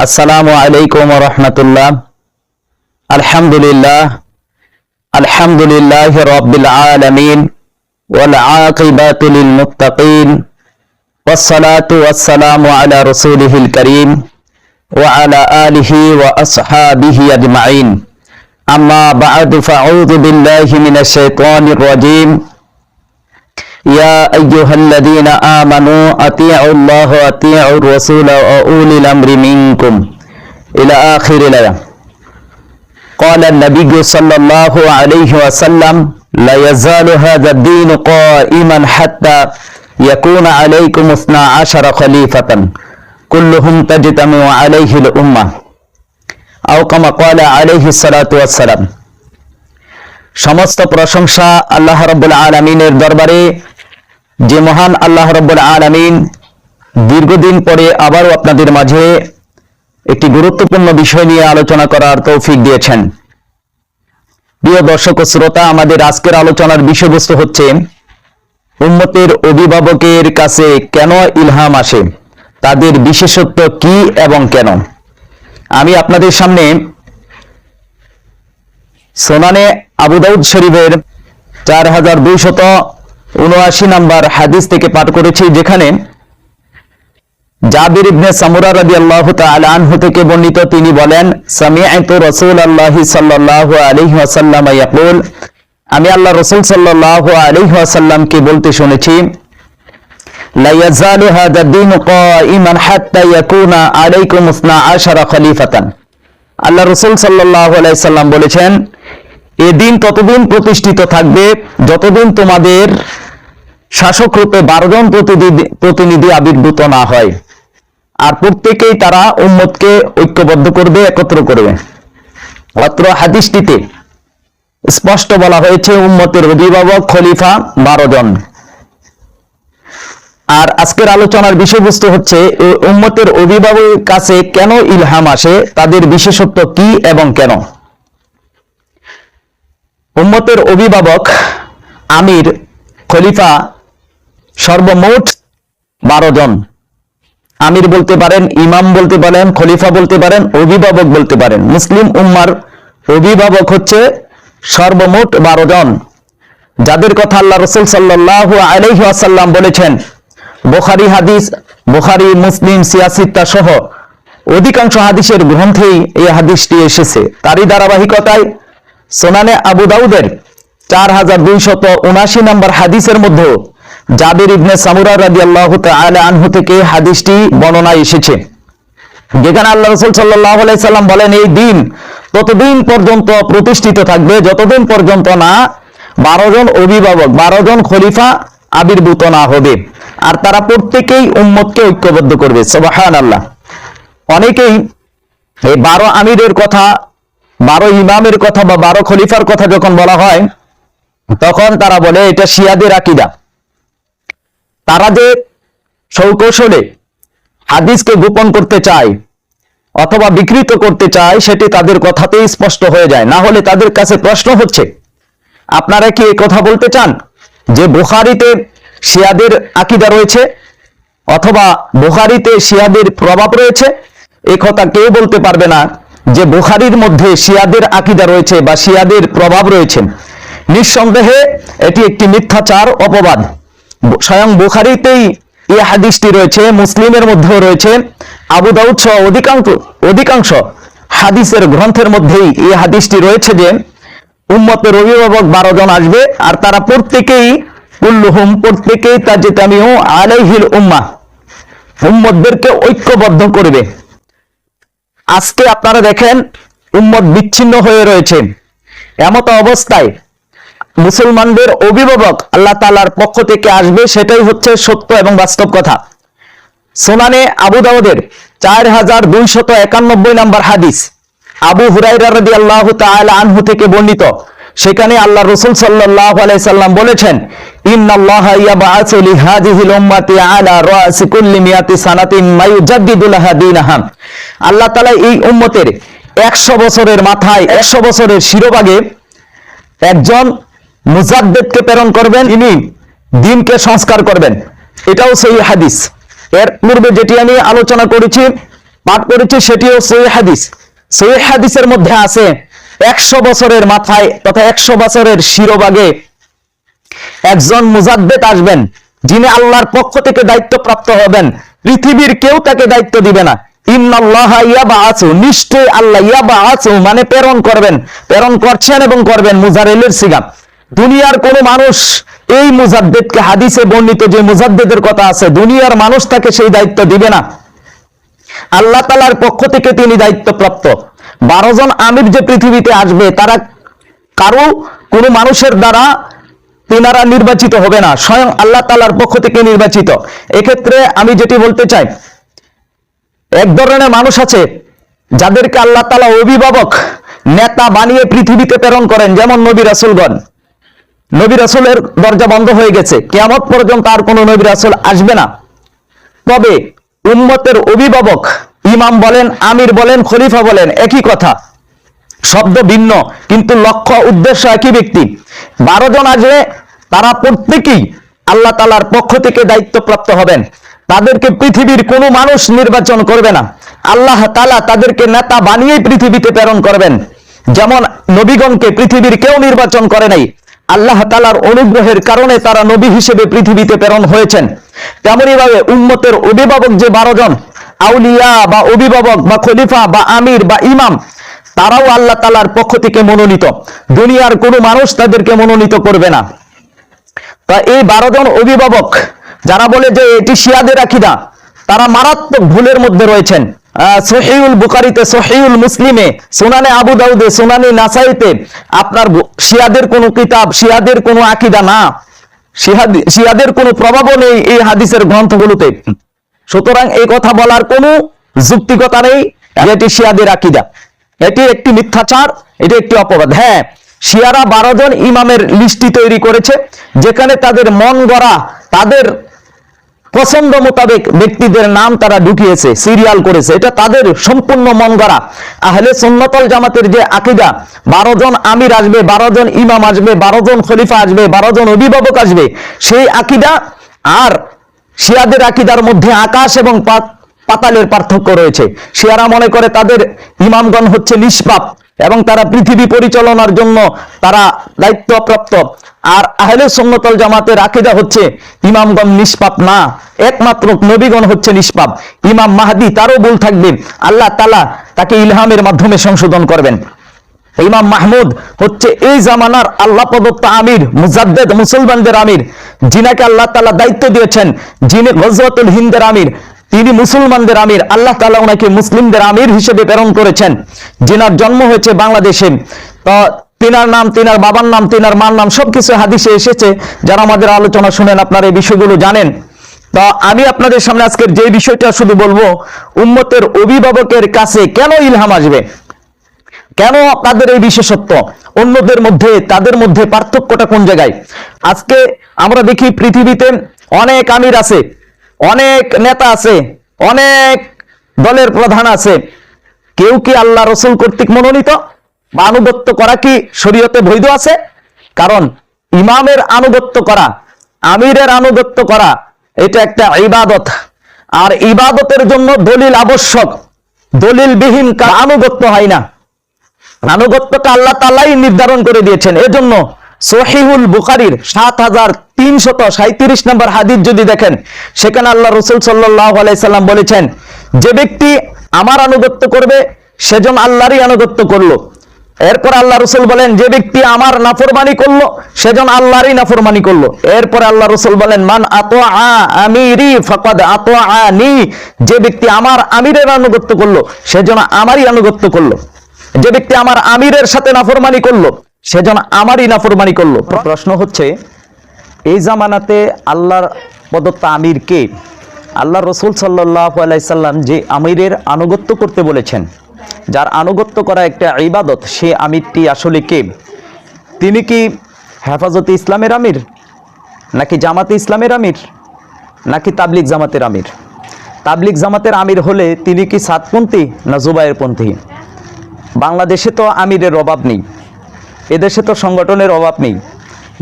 আসসালামু আলাইকুম রহমতুল্লাহ আলহামদুলিল্লাহ আলহামদুলিল্লাহ রব্বিল আলামিন والعاقبة للمتقين والصلاة والسلام على رسوله الكريم وعلى آله وأصحابه أجمعين أما بعد فأعوذ بالله من الشيطان الرجيم يا أيها الذين آمنوا أطيعوا الله وأطيعوا الرسول وأولي الأمر منكم إلى آخر الآية قال النبي صلى الله عليه وسلم لا يزال هذا الدين قائما حتى يكون عليكم اثنا عشر خليفة كلهم تجتمع عليه الأمة أو كما قال عليه الصلاة والسلام সমস্ত প্রশংসা আল্লাহ রব্বুল আলমিনের দরবারে যে মহান আল্লাহ রব্বুল আলমিন দীর্ঘদিন পরে আবারও আপনাদের মাঝে একটি গুরুত্বপূর্ণ বিষয় নিয়ে আলোচনা করার তৌফিক দিয়েছেন। প্রিয় দর্শক ও শ্রোতা, আমাদের আজকের আলোচনার বিষয়বস্তু হচ্ছে, উম্মতের অভিভাবকের কাছে কেন ইলহাম আসে? তাদের বিশেষত্ব কি এবং কেন? আমি আপনাদের সামনে সোনানে আবুদাউদ শরীফের চার হাজার দুইশত উনআশি নাম্বার হাদিস থেকে পাঠ করেছি, যেখানে জাবির ইবনে সামুরা রাদিয়াল্লাহু তাআলা আনহু থেকে বর্ণিত, তিনি বলেন আমি আল্লাহ রাসূল সাল্লাল্লাহু আলাইহি ওয়াসাল্লামকে বলতে শুনেছি, লা ইয়াজালু হাদা দ্বীন কাইমান হাত্তা ইয়াকুনা আলাইকুম 12 খলিফাতান। আল্লাহ রাসূল সাল্লাল্লাহু আলাইহি সাল্লাম বলেছেন এ দিন ততদিন প্রতিষ্ঠিত থাকবে, যতদিন তোমাদের শাসক রূপে বারো জন প্রতিনিধি আবির্ভূত না হয়। আর প্রত্যেকেই তারা উম্মতকে ঐক্যবদ্ধ করবে, একত্র করবে। অত্র হাদিসটিতে স্পষ্ট বলা হয়েছে, উম্মতের অভিভাবক খলিফা বারো জন। আর আজকের আলোচনার বিষয়বস্তু হচ্ছে উম্মতের অভিভাবকের কাছে কেন ইলহাম আসে, তাদের বিশেষত্ব কি এবং কেন? উম্মতের অভিভাবক আমির খলিফা সর্বমোট বারো জন। আমির বলতে পারেন, ইমাম বলতে পারেন, খলিফা বলতে পারেন, অভিভাবক বলতে পারেন। মুসলিম উম্মার অভিভাবক হচ্ছে সর্বমোট বারো জন। যাদের কথা আল্লাহ রসুল সাল্লাহ আলহি আসাল্লাম বলেছেন, বোখারি হাদিস, বোখারি, মুসলিম সিয়াসিত্তা সহ অধিকাংশ হাদিসের গ্রন্থেই এই হাদিসটি এসেছে। তারই ধারাবাহিকতায় সোনানে আবু দাউদের চার হাজার দুইশত উনাশি নম্বর হাদিসের মধ্যে জাবির ইবনে সামুরা রাদি আল্লাহ আনহু থেকে হাদিসটি বর্ণনা এসেছে। যেখানে আল্লাহ রসুল সাল্লাম বলেন, এই দিন ততদিন পর্যন্ত প্রতিষ্ঠিত থাকবে, যতদিন পর্যন্ত না বারো জন অভিভাবক, বারো জন খলিফা আবির্ভূত না হবে। আর তারা প্রত্যেকেই উম্মতকে ঐক্যবদ্ধ করবে। সবাহান আল্লাহ অনেকেই এই বারো আমিরের কথা বারো ইমামের কথা বা বারো খলিফার কথা যখন বলা হয়, তখন তারা বলে, এটা শিয়াদের আকিদা। তারা যে সৌকৌশলে হাদিসকে গোপন করতে চায় অথবা বিকৃত করতে চায়, সেটি তাদের কথাতেই স্পষ্ট হয়ে যায়। না হলে তাদের কাছে প্রশ্ন হচ্ছে, আপনারা কি এই কথা বলতে চান যে বুখারিতে শিয়াদের আকিদা রয়েছে অথবা বুখারিতে শিয়াদের প্রভাব রয়েছে? এ কথা কেউ বলতে পারবে না। যে বুখারির মধ্যে শিয়াদের আকিদা রয়েছে বা শিয়াদের প্রভাব রয়েছে, নিঃসন্দেহে এটি একটি মিথ্যাচার, অপবাদ। স্বয়ং বুখারিতেই এই হাদিসটি রয়েছে, মুসলিমের মধ্যেও রয়েছে। আবু দাউদ সহ অধিকাংশ অধিকাংশ হাদিসের গ্রন্থের মধ্যেই এই হাদিসটি রয়েছে যে উম্মতের অভিভাবক বারো জন আসবে আর তারা প্রত্যেকেই, কুল্লুহুম, প্রত্যেকেই তাজিতামিউ আলাইহিল উম্মা উম্মতদেরকে ঐক্যবদ্ধ করবে। আজকে আপনারা দেখেন উম্মত বিচ্ছিন্ন হয়ে রয়েছে। এমত অবস্থায় মুসলমানদের অভিভাবক আল্লাহ তালার পক্ষ থেকে আসবে, সেটাই হচ্ছে সত্য এবং বাস্তব কথা। সোনানে আবু দাউদের চার হাজার দুইশত একানব্বই নম্বর হাদিস। আবু হুরাই রাদি আল্লাহ তাল আনহু থেকে বর্ণিত। সেখানে আল্লাহ রসুল সাল্লাহ আলাইসাল্লাম বলেছেন আল্লাহ তালা এই উম্মতের 100 বছরের মাথায় 100 বছরের শিরোভাগে একজন মুজাদ্দেদকে প্রেরণ করবেন ইনি দিনকে সংস্কার করবেন। এটাও সেই হাদিস। এর পূর্বে যেটি আমি আলোচনা করেছি, পাঠ করেছি, সেটিও সহি হাদিস। সহি হাদিসের মধ্যে আছে একশো বছরের মাথায় তথা একশো বছরের শিরোভাগে একজন মুজাদ্দেদ আসবেন, যিনি আল্লাহর পক্ষ থেকে দায়িত্ব প্রাপ্ত হবেন। পৃথিবীর কেউ তাকে দায়িত্ব দিবে না। আল্লাহ মানে প্রেরণ করবেন। প্রেরণ করছেন এবং করবেন মুজারেলের দুনিয়ার কোন মানুষ এই হাদিসে যে কথা আছে, দুনিয়ার মানুষ তাকে সেই দায়িত্ব দিবে না। আল্লাহ তালার পক্ষ থেকে তিনি দায়িত্বপ্রাপ্ত। বারো জন আমির যে পৃথিবীতে আসবে, তারা কারও কোনো মানুষের দ্বারা তিনারা নির্বাচিত হবে না। স্বয়ং আল্লাহ তালার পক্ষ থেকে নির্বাচিত। এক্ষেত্রে আমি যেটি বলতে চাই, এক ধরনের মানুষ আছে যাদেরকে আল্লাহ তালা অভিভাবক, নেতা বানিয়ে পৃথিবীতে প্রেরণ করেন, যেমন নবী রাসুলগণ। নবী রাসুলের দরজা বন্ধ হয়ে গেছে। কেমন পর্যন্ত আর কোনো নবী রাসুল আসবে না। তবে উম্মতের অভিভাবক ইমাম বলেন, আমির বলেন, খলিফা বলেন, একই কথা। শব্দ ভিন্ন, কিন্তু লক্ষ্য, উদ্দেশ্য একই ব্যক্তি। বারো জন আসবে, তারা প্রত্যেকেই আল্লাহ তালার পক্ষ থেকে দায়িত্বপ্রাপ্ত হবেন। তাদেরকে পৃথিবীর কোনো মানুষ নির্বাচন করবে না। আল্লাহ তালা তাদেরকে নেতা বানিয়েই পৃথিবীতে প্রেরণ করবেন। যেমন নবীগণকে পৃথিবীর কেউ নির্বাচন করে নাই। আল্লাহ তালার অনুগ্রহের কারণে তারা নবী হিসেবে পৃথিবীতে প্রেরণ হয়েছেন। তেমনই ভাবে উম্মতের অভিভাবক যে বারো জন আউলিয়া বা অভিভাবক বা খলিফা বা আমির বা ইমাম, তারাও আল্লাহ তালার পক্ষ থেকে মনোনীত। দুনিয়ার কোনো মানুষ তাদেরকে মনোনীত করবে না। তা এই বারো জন অভিভাবক, যারা বলে যে এটি শিয়াদের আকিদা, তারা মারাত্মক ভুলের মধ্যে রয়েছেন। সহিউল বুকারিতে সহিউল মুসলিমে, সুনানে আবু দাউদে, সুনানি নাসাইতে আপনার শিয়াদের কোনো কিতাব, শিয়াদের কোনো আকিদা না। শিয়াদের কোনো প্রভাবও নেই এই হাদিসের গ্রন্থগুলোতে। সুতরাং এই কথা বলার কোনো যুক্তিকতা নেই। এটি শিয়াদের আকিদা। এটি একটি মিথ্যাচার এটি একটি অপবাদ। হ্যাঁ শিয়ারা বারো জন ইমামের লিস্টি তৈরি করেছে যেখানে তাদের মন গড়া তাদের পছন্দ মোতাবেক ব্যক্তিদের নাম তারা ঢুকিয়েছে সিরিয়াল করেছে। এটা তাদের সম্পূর্ণ মন গড়া। আহলে সুন্নতল জামাতের যে আকিদা বারো জন আমির আসবে বারো জন ইমাম আসবে বারো জন খলিফা আসবে বারো জন অভিভাবক আসবে সেই আকিদা আর শিয়াদের আকিদার মধ্যে আকাশ এবং পাতালের পার্থক্য রয়েছে। শিয়ারা মনে করে তাদের ইমামগণ হচ্ছে নিষ্পাপ এবং তারা পৃথিবী পরিচালনার জন্য তারা দায়িত্বপ্রাপ্ত। আর আহলে সুন্নতল জামাতের আকিদা হচ্ছে ইমামগণ নিষ্পাপ না, একমাত্র নবীগণ হচ্ছে নিষ্পাপ। ইমাম মাহাদি তারও ভুল থাকবে। আল্লাহ তালা তাকে ইলহামের মাধ্যমে সংশোধন করবেন। ইমাম মাহমুদ হচ্ছে এই জামানার আল্লাহ প্রদত্ত আমির, মুজাদ্দেদ মুসলমানদের আমির। যিনাকে আল্লাহ তালা দায়িত্ব দিয়েছেন, যিনি গজওয়াতুল হিন্দের আমির। তিনি মুসলমানদের আমির, আল্লাহ তালা ওনাকে মুসলিমদের আমির হিসেবে প্রেরণ করেছেন। যিনার জন্ম হয়েছে বাংলাদেশে। তো তিনার নাম, তিনার বাবার নাম, তিনার মার নাম সবকিছু হাদিসে এসেছে। যারা আমাদের আলোচনা শুনেন, আপনারা এই বিষয়গুলো জানেন। তা আমি আপনাদের সামনে আজকের যে বিষয়টা শুধু বলব, উম্মতের অভিভাবকের কাছে কেন ইলহাম আসবে? কেন আপনাদের এই বিশেষত্ব? অন্যদের মধ্যে, তাদের মধ্যে পার্থক্যটা কোন জায়গায়? আজকে আমরা দেখি পৃথিবীতে অনেক আমির আছে, অনেক নেতা আছে, অনেক দলের প্রধান আছে। কেউ কি আল্লাহ রসুল কর্তৃক মনোনীত? বা আনুগত্য করা কি শরীয়তে বৈধ আছে? কারণ ইমামের আনুগত্য করা, আমিরের আনুগত্য করা, এটা একটা ইবাদত। আর ইবাদতের জন্য দলিল আবশ্যক। দলিলবিহীন আনুগত্য হয় না। আনুগত্যটা আল্লাহ তালাই নির্ধারণ করে দিয়েছেন। এজন্য সহিহুল বুখারির সাত হাজার তিনশত সাঁত্রিশ নম্বর হাদিস যদি দেখেন, সেখানে আল্লাহ রসুল সাল্লাহ আলাইসাল্লাম বলেছেন, যে ব্যক্তি আমার আনুগত্য করবে, সেজন আল্লাহরই আনুগত্য করল। এরপর আল্লাহ রসুল বলেন, যে ব্যক্তি আমার নাফরমানি করল, সেজন আল্লাহরই নাফরমানি করল। এরপর আল্লাহ রসুল বলেন, মান আতো আমিরি ফকদ আতো আনি যে ব্যক্তি আমার আমিরের আনুগত্য করল, সেজন আমারই আনুগত্য করল। যে ব্যক্তি আমার আমিরের সাথে নাফরমানি করল সেজন আমারই নাফরমানি করল। প্রশ্ন হচ্ছে, এই জামানাতে আল্লাহর প্রদত্ত আমির কে? আল্লাহ রসুল সাল্লাহ আলাইসাল্লাম যে আমিরের আনুগত্য করতে বলেছেন, যার আনুগত্য করা একটা ইবাদত, সে আমিরটি আসলে কে? তিনি কি হেফাজতে ইসলামের আমির? নাকি জামাতে ইসলামের আমির? নাকি তাবলিক জামাতের আমির? তাবলিক জামাতের আমির হলে তিনি কি সাতপন্থী না জুবাইয়ের পন্থী? বাংলাদেশে তো আমিরের অভাব নেই, এদেশে তো সংগঠনের অভাব নেই,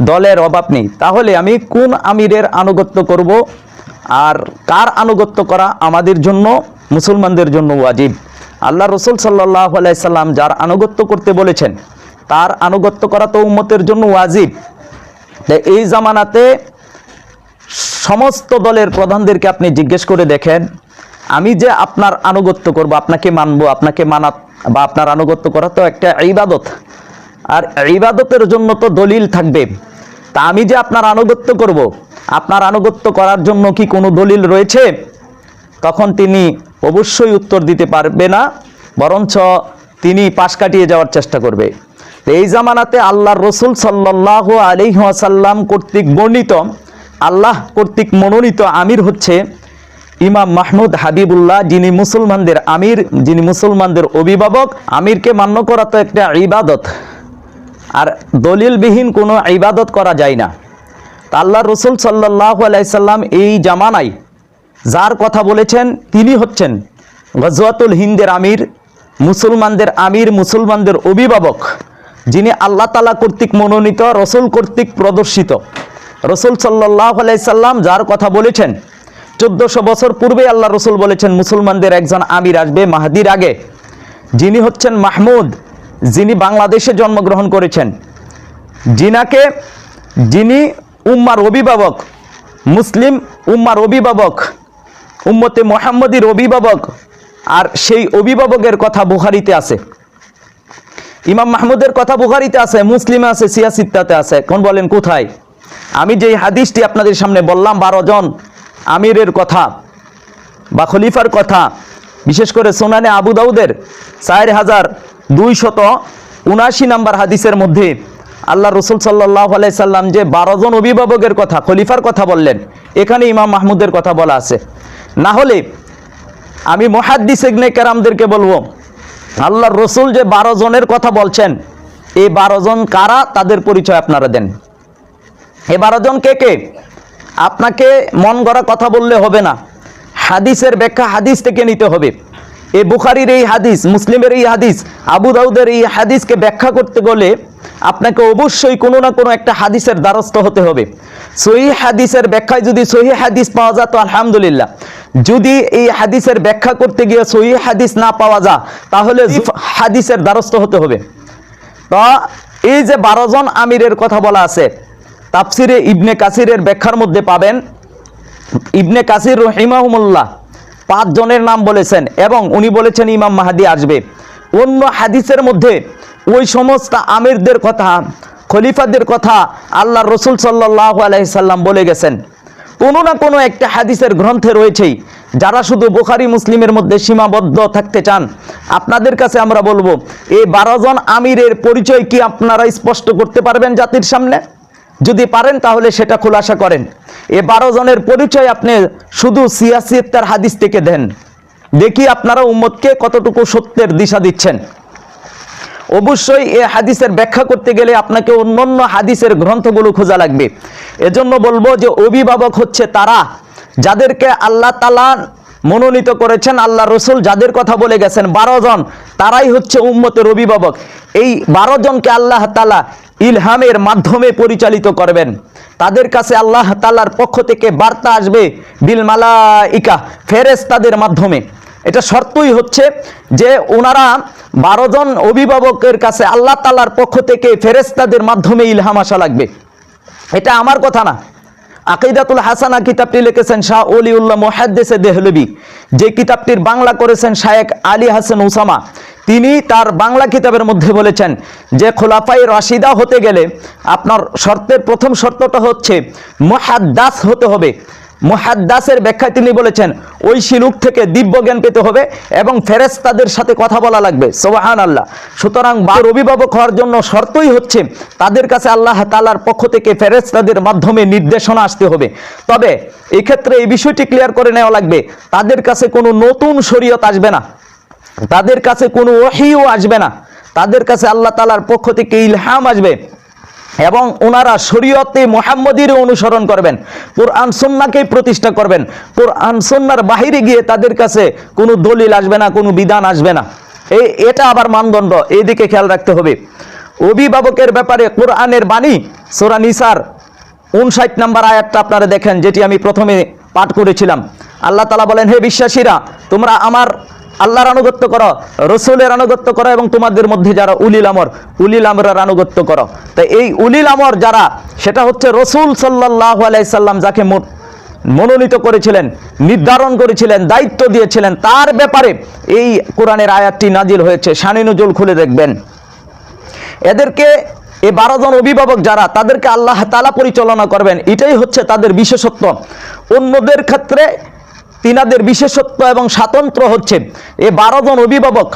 দলের অভাব নেই। তাহলে আমি কোন আমিরের আনুগত্য করব আর কার আনুগত্য করা আমাদের জন্য, মুসলমানদের জন্য ওয়াজিব? আল্লাহ রসুল সাল্লাহ আলাইসাল্লাম যার আনুগত্য করতে বলেছেন, তার আনুগত্য করা তো উম্মতের জন্য ওয়াজিব। এই জামানাতে সমস্ত দলের প্রধানদেরকে আপনি জিজ্ঞেস করে দেখেন আমি যে আপনার আনুগত্য করব, আপনাকে মানবো, আপনাকে মানা বা আপনার আনুগত্য করা তো একটা ইবাদত। আর ইবাদতের জন্য তো দলিল থাকবে। তা আমি যে আপনার আনুগত্য করব, আপনার আনুগত্য করার জন্য কি কোনো দলিল রয়েছে? তখন তিনি অবশ্যই উত্তর দিতে পারবে না, বরঞ্চ তিনি পাশ কাটিয়ে যাওয়ার চেষ্টা করবে। এই জামানাতে আল্লাহর রসুল সাল্লাহ আলিহাসাল্লাম কর্তৃক বর্ণিত, আল্লাহ কর্তৃক মনোনীত আমির হচ্ছে ইমাম মাহমুদ হাবিবুল্লাহ, যিনি মুসলমানদের আমির, যিনি মুসলমানদের অভিভাবক, আমিরকে মান্য করা তো একটা ইবাদত। আর দলিলবিহীন কোনো ইবাদত করা যায় না। আল্লাহ রসুল সাল্লাহ আলাইসাল্লাম এই জামানায় যার কথা বলেছেন, তিনি হচ্ছেন গজওয়াতুল হিন্দের আমির, মুসলমানদের আমির, মুসলমানদের অভিভাবক, যিনি আল্লাহ তালা কর্তৃক মনোনীত, রসুল কর্তৃক প্রদর্শিত। রসুল সাল্লাহ আলাইসাল্লাম যার কথা বলেছেন চোদ্দশো বছর পূর্বে আল্লাহ রসুল বলেছেন, মুসলমানদের একজন আমির আসবে মাহাদির আগে। যিনি হচ্ছেন মাহমুদ, যিনি বাংলাদেশে জন্মগ্রহণ করেছেন। জিনাকে যিনি উম্মার অভিভাবক, মুসলিম উম্মার অভিভাবক, উম্মতে মোহাম্মদীর অভিভাবক, আর সেই অভিভাবকের কথা বুহারিতে আছে। ইমাম মাহমুদের কথা বুহারিতে আছে, মুসলিমে আছে সিয়াসিত্তাতে আছে। কোন বলেন, কোথায়? আমি যেই হাদিসটি আপনাদের সামনে বললাম, বারো জন আমিরের কথা বা খলিফার কথা, বিশেষ করে সোনানে আবু দাউদের চার হাজার দুইশত উনাশি নাম্বার হাদিসের মধ্যে আল্লাহ রসুল সাল্লাহ সাল্লাম যে বারো জন অভিভাবকের কথা, খলিফার কথা বললেন, এখানে ইমাম মাহমুদের কথা বলা আছে। না হলে আমি মহাদ্দিস ইগনে কেরামদেরকে বলব, আল্লাহর রসুল যে বারো জনের কথা বলছেন, এই বারো জন কারা? তাদের পরিচয় আপনারা দেন। এ বারো জন কে কে? আপনাকে মন গড়া কথা বললে হবে না। হাদিসের ব্যাখ্যা হাদিস থেকে নিতে হবে। এই বুখারির এই হাদিস মুসলিমের এই হাদিস আবু দাউদের এই হাদিসকে ব্যাখ্যা করতে গেলে আপনাকে অবশ্যই কোনো না কোনো একটা হাদিসের দ্বারস্থ হতে হবে। সহি হাদিসের ব্যাখ্যায় যদি সহি হাদিস পাওয়া যায় তো আলহামদুলিল্লাহ। যদি এই হাদিসের ব্যাখ্যা করতে গিয়ে সহি হাদিস না পাওয়া যায় তাহলে হাদিসের দ্বারস্থ হতে হবে। তো এই যে বারো জন আমিরের কথা বলা আছে তাফসিরে ইবনে কাসিরের ব্যাখ্যার মধ্যে পাবেন, ইবনে কাসির রহিমাহুমুল্লাহ পাঁচ জনের নাম বলেছেন এবং উনি বলেছেন ইমাম মাহাদি আসবে। অন্য হাদিসের মধ্যে ওই সমস্ত আমিরদের কথা, খলিফাদের কথা আল্লাহ রসুল সাল্লাহ আলাইসাল্লাম বলে গেছেন। কোনো না কোনো একটা হাদিসের গ্রন্থে রয়েছেই, যারা শুধু বোখারি, মুসলিমের মধ্যে সীমাবদ্ধ থাকতে চান, আপনাদের কাছে আমরা বলব, এই বারো জন আমিরের পরিচয় কি আপনারা স্পষ্ট করতে পারবেন জাতির সামনে? যদি পারেন তাহলে সেটা খোলাসা করেন। এ বারো জনের পরিচয় আপনি শুধু সিয়াসি সিয়াসিয়তার হাদিস থেকে দেন। দেখি আপনারা উম্মতকে কতটুকু সত্যের দিশা দিচ্ছেন। অবশ্যই এ হাদিসের ব্যাখ্যা করতে গেলে আপনাকে অন্যান্য হাদিসের গ্রন্থগুলো খোঁজা লাগবে। এজন্য বলব যে অভিভাবক হচ্ছে তারা, যাদেরকে আল্লাহ তালা মনোনীত করেছেন আল্লাহ রসুল, যাদের কথা বলে গেছেন বারো জন, তারাই হচ্ছে উম্মতের অভিভাবক। এই বারো জনকে আল্লাহ তালা ইলহামের মাধ্যমে পরিচালিত করবেন। তাদের কাছে আল্লাহ তালার পক্ষ থেকে বার্তা আসবে, বিল মালা ইকা ফেরেস তাদের মাধ্যমে। এটা শর্তই হচ্ছে যে ওনারা বারো জন অভিভাবকের কাছে আল্লাহ তালার পক্ষ থেকে ফেরেস্তাদের মাধ্যমে ইলহাম আসা লাগবে। এটা আমার কথা না। আকিদাতুল হাসানা কিতাবটি লিখেছেন শাহ অলিউল্লাহ মোহাদ্দেসে দেহলবি। যে কিতাবটির বাংলা করেছেন শায়েক আলী হাসান উসামা। তিনি তার বাংলা কিতাবের মধ্যে বলেছেন যে খোলাফাই রাশিদা হতে গেলে আপনার শর্তের প্রথম শর্তটা হচ্ছে মহাদ্দাস হতে হবে। মুহাদ্দাসের ব্যাখ্যায় তিনি বলেছেন, ওই শিলুক থেকে দিব্য জ্ঞান পেতে হবে এবং ফেরেস্তাদের সাথে কথা বলা লাগবে। সোবাহান আল্লাহ সুতরাং বার অভিভাবক হওয়ার জন্য শর্তই হচ্ছে, তাদের কাছে আল্লাহ তালার পক্ষ থেকে ফেরেস্তাদের মাধ্যমে নির্দেশনা আসতে হবে। তবে এই ক্ষেত্রে এই বিষয়টি ক্লিয়ার করে নেওয়া লাগবে, তাদের কাছে কোনো নতুন শরীয়ত আসবে না। তাদের কাছে কোনো ওহিও আসবে না। তাদের কাছে আল্লাহ তালার পক্ষ থেকে ইলহাম আসবে। এবং ওনারা শরীয়তে মোহাম্মদীর অনুসরণ করবেন, কোরআন সন্নাকেই প্রতিষ্ঠা করবেন, কোরআন সন্ন্যার বাহিরে গিয়ে তাদের কাছে কোনো দলিল আসবে না, কোনো বিধান আসবে না। এই, এটা আবার মানদণ্ড এইদিকে খেয়াল রাখতে হবে। অভিভাবকের ব্যাপারে কোরআনের বাণী, সোরা নিসার উনষাট নাম্বার আয়াতটা আপনারা দেখেন, যেটি আমি প্রথমে পাঠ করেছিলাম। আল্লাহ তালা বলেন, হে বিশ্বাসীরা, তোমরা আমার আল্লাহর আনুগত্য করো, রসুলের আনুগত্য করো এবং তোমাদের মধ্যে যারা উলিল আমর, উলিল আমরের আনুগত্য করো। তো এই উলিল আমর যারা, সেটা হচ্ছে রসুল সাল্লাহ আলাইসাল্লাম যাকে মনোনীত করেছিলেন, নির্ধারণ করেছিলেন, দায়িত্ব দিয়েছিলেন, তার ব্যাপারে এই কোরআনের আয়াতটি নাজিল হয়েছে। শানি নজুল খুলে দেখবেন। এদেরকে, এই বারো জন অভিভাবক যারা, তাদেরকে আল্লাহ তালা পরিচালনা করবেন। এটাই হচ্ছে তাদের বিশেষত্ব। অন্যদের ক্ষেত্রে তিনাদের বিশেষত্ব এবং স্বাতন্ত্র হচ্ছে এ বারো জন অভিভাবক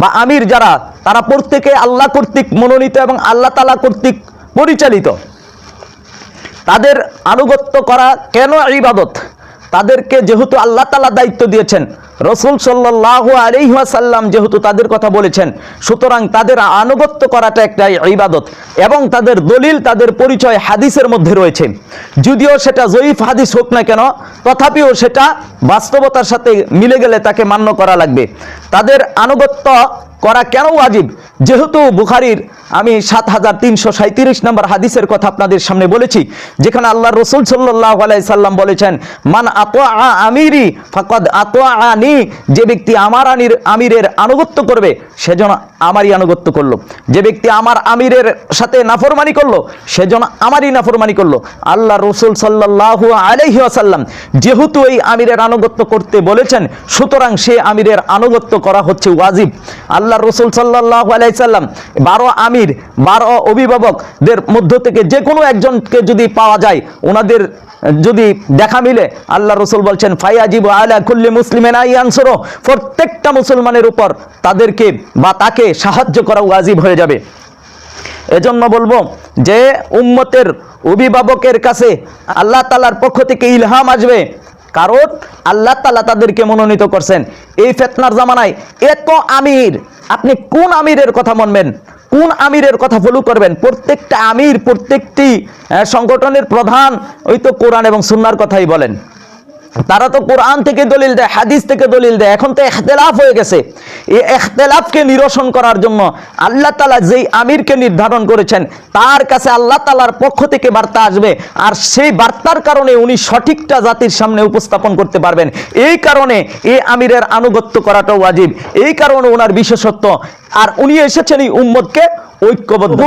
বা আমির যারা, তারা প্রত্যেকে আল্লাহ কর্তৃক মনোনীত এবং আল্লাহ তালা কর্তৃক পরিচালিত। তাদের আনুগত্য করা কেন ইবাদত? তাদেরকে যেহেতু আল্লাহ তালা দায়িত্ব দিয়েছেন, রসুল সাল্লাহ আলিহাসাল্লাম যেহেতু তাদের কথা বলেছেন, সুতরাং তাদের আনুগত্য করাটা একটা ইবাদত এবং তাদের দলিল, তাদের পরিচয় হাদিসের মধ্যে রয়েছে। যদিও সেটা জয়ীফ হাদিস হোক না কেন, তথাপিও সেটা বাস্তবতার সাথে মিলে গেলে তাকে মান্য করা লাগবে। তাদের আনুগত্য করা কেন ওয়াজিব? যেহেতু বুখারির আমি সাত হাজার তিনশো সাঁত্রিশ নম্বর হাদিসের কথা আপনাদের সামনে বলেছি, যেখানে আল্লাহ রসুল সাল্লাহ সাল্লাম বলেছেন, মান আতোয়া আমিরি ফাকদ আতোয়া আনি যে ব্যক্তি আমার আনির, আমিরের আনুগত্য করবে সেজন্য আমারই আনুগত্য করল। যে ব্যক্তি আমার আমিরের সাথে নাফরমানি করল সেজন আমারই নাফরমানি করল। আল্লাহ রসুল সাল্লাহ আলহি আসাল্লাম যেহেতু এই আমিরের আনুগত্য করতে বলেছেন, সুতরাং সে আমিরের আনুগত্য করা হচ্ছে ওয়াজিব। আল্লাহ রসুল সাল্লাহ আলাইসাল্লাম বারো আমির, বারো অভিভাবকদের মধ্য থেকে যে কোনো একজনকে যদি পাওয়া যায়, ওনাদের যদি দেখা মিলে, আল্লাহ রসুল বলছেন, ফাইয়াজিব আলা কুল্লি মুসলিমেন আইয়ানসরো প্রত্যেকটা মুসলমানের উপর তাদেরকে বা তাকে সাহায্য করা ওয়াজিব হয়ে যাবে। এজন্য বলব যে উম্মতের অভিভাবকের কাছে আল্লাহ তালার পক্ষ থেকে ইলহাম আসবে। কারণ আল্লাহ তালা তাদেরকে মনোনীত করছেন। এই ফেতনার জামানায় এত আমির, আপনি কোন আমিরের কথা মনবেন? কোন আমিরের কথা ফলো করবেন? প্রত্যেকটা আমির, প্রত্যেকটি সংগঠনের প্রধান, ওই তো কোরআন এবং সুনার কথাই বলেন। তারা তো কোরআন থেকে দলিল দেয় হাদিস থেকে দলিল দেয়। এখন তো এখতেলাফ হয়ে গেছে। এই এখতেলাফকে নিরসন করার জন্য আল্লাহ তালা যেই আমিরকে নির্ধারণ করেছেন তার কাছে আল্লাহ তালার পক্ষ থেকে বার্তা আসবে। আর সেই বার্তার কারণে উনি সঠিকটা জাতির সামনে উপস্থাপন করতে পারবেন। এই কারণে এই আমিরের আনুগত্য করাটা ওয়াজিব। এই কারণে ওনার বিশেষত্ব। আর উনি এসেছেন এই উম্মদকে ঐক্যবদ্ধ।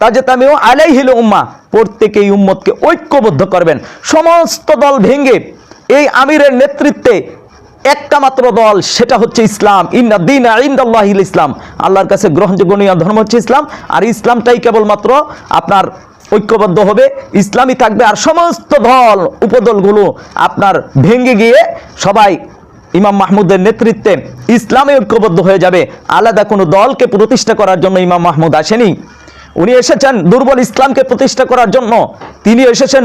তাজে তামিও আলাইহিল উম্মা। প্রত্যেকেই উম্মতকে ঐক্যবদ্ধ করবেন। সমস্ত দল ভেঙে এই আমিরের নেতৃত্বে একটা মাত্র দল, সেটা হচ্ছে ইসলাম। ইন্না দিন ইন্দাল্লাহিল ইসলাম। আল্লাহর কাছে গ্রহণযোগ্য নিয়ম ধর্ম হচ্ছে ইসলাম। আর ইসলামটাই কেবলমাত্র আপনার ঐক্যবদ্ধ হবে, ইসলামই থাকবে। আর সমস্ত দল, উপদলগুলো আপনার ভেঙে গিয়ে সবাই ইমাম মাহমুদের নেতৃত্বে ইসলামে ঐক্যবদ্ধ হয়ে যাবে। আলাদা কোনো দলকে প্রতিষ্ঠা করার জন্য ইমাম মাহমুদ আসেনি। উনি এসেছেন দুর্বল ইসলামকে প্রতিষ্ঠা করার জন্য। তিনি এসেছেন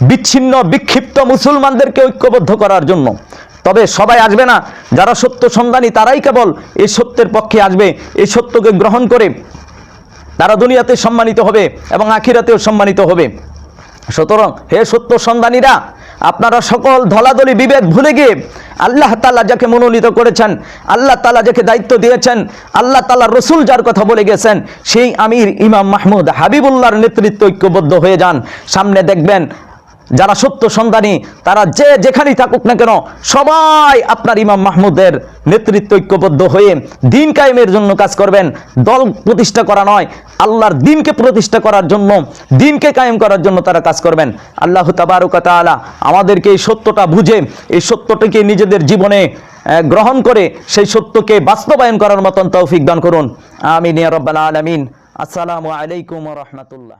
বিচ্ছিন্ন, বিক্ষিপ্ত মুসলমানদেরকে ঐক্যবদ্ধ করার জন্য। তবে সবাই আসবে না। যারা সত্য সন্ধানী, তারাই কেবল এই সত্যের পক্ষে আসবে। এই সত্যকে গ্রহণ করে তারা দুনিয়াতে সম্মানিত হবে এবং আখিরাতেও সম্মানিত হবে। সুতরাং হে সত্য সন্ধানীরা আপনারা সকল ধলাধলি বিভেদ ভুলে গিয়ে আল্লাহ তালা যাকে মনোনীত করেছেন, আল্লাহ তালা যাকে দায়িত্ব দিয়েছেন, আল্লাহ তালা রসুল যার কথা বলে গেছেন, সেই আমির ইমাম মাহমুদ হাবিবুল্লাহর নেতৃত্ব ঐক্যবদ্ধ হয়ে যান। সামনে দেখবেন যারা সত্য সন্ধানী, তারা যে যেখানেই থাকুক না কেন, সবাই আপনার ইমাম মাহমুদের নেতৃত্ব ঐক্যবদ্ধ হয়ে দিন কায়েমের জন্য কাজ করবেন। দল প্রতিষ্ঠা করা নয়, আল্লাহর দিনকে প্রতিষ্ঠা করার জন্য, দিনকে কায়েম করার জন্য তারা কাজ করবেন। আল্লাহ তাবারুকালা আমাদেরকে এই সত্যটা বুঝে, এই সত্যটাকে নিজেদের জীবনে গ্রহণ করে সেই সত্যকে বাস্তবায়ন করার মতন তৌফিক দান করুন। আমিন রাব্বাল আলামিন। আসসালামু আলাইকুম রাহমাতুল্লাহ।